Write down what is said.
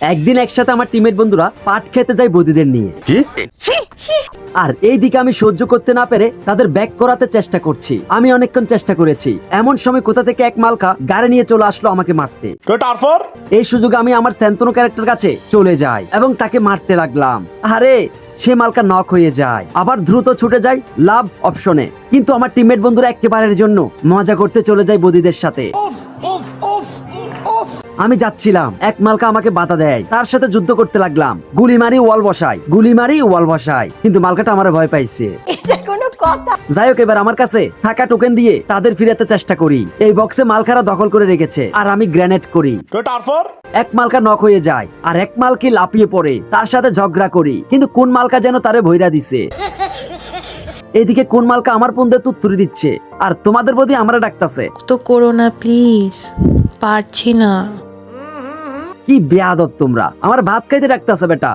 একদিন একসাথে আমার টিমের বন্ধুরা পাট খেতে যায় বদিদের নিয়ে। কি? আর এই দিকে আমি সহ্য করতে না পেরে তাদের ব্যাক করাতে চেষ্টা করছি। আমি অনেকক্ষণ চেষ্টা করেছি। এমন সময় কোথা থেকে এক মালকা গাড়ি নিয়ে চলে আসলো আমাকে মারতে। তারপর? এই সুযোগে আমি আমার স্যান্তনো ক্যারেক্টার কাছে চলে যাই এবং তাকে মারতে লাগলাম। আরে সে মালকা নক হয়ে যায়। আবার দ্রুত ছুটে যায় লাভ অপশনে কিন্তু আমার টিমমেট বন্ধুরা একেবারের জন্য মজা করতে চলে যায় বদিদের সাথে। আমি যাচ্ছিলাম। এক মালকা আমাকে বাধা দেয়। তার সাথে যুদ্ধ করতে লাগলাম। গুলি মারি ওয়াল বসাই। গুলি মারি ওয়াল বসাই। কিন্তু মালকাটা আমার ভয় পাইছে। এটা কোনো কথা। যাই হোক এবার আমার কাছে থাকা টোকেন দিয়ে তাদের ফিরাতে চেষ্টা করি। এই বক্সে মালকারা দখল করে রেখেছে। আর আমি গ্রেনেড করি। তারপর এক মালকা নক হয়ে যায়। আর এক মালকে লাপিয়ে পড়ে। তার সাথে ঝগড়া করি। কিন্তু কোন মালকা যেন তারে ভৈরা দিছে? এদিকে কোন মালকা আমার পন্দে তুত্তুরি দিচ্ছে? আর তোমাদের প্রতি আমরা ডাকতাছে। তো করো না প্লিজ পারছি না। কি বেয়াদব তোমরা আমার ভাত খাইতে ডাকতাছে বেটা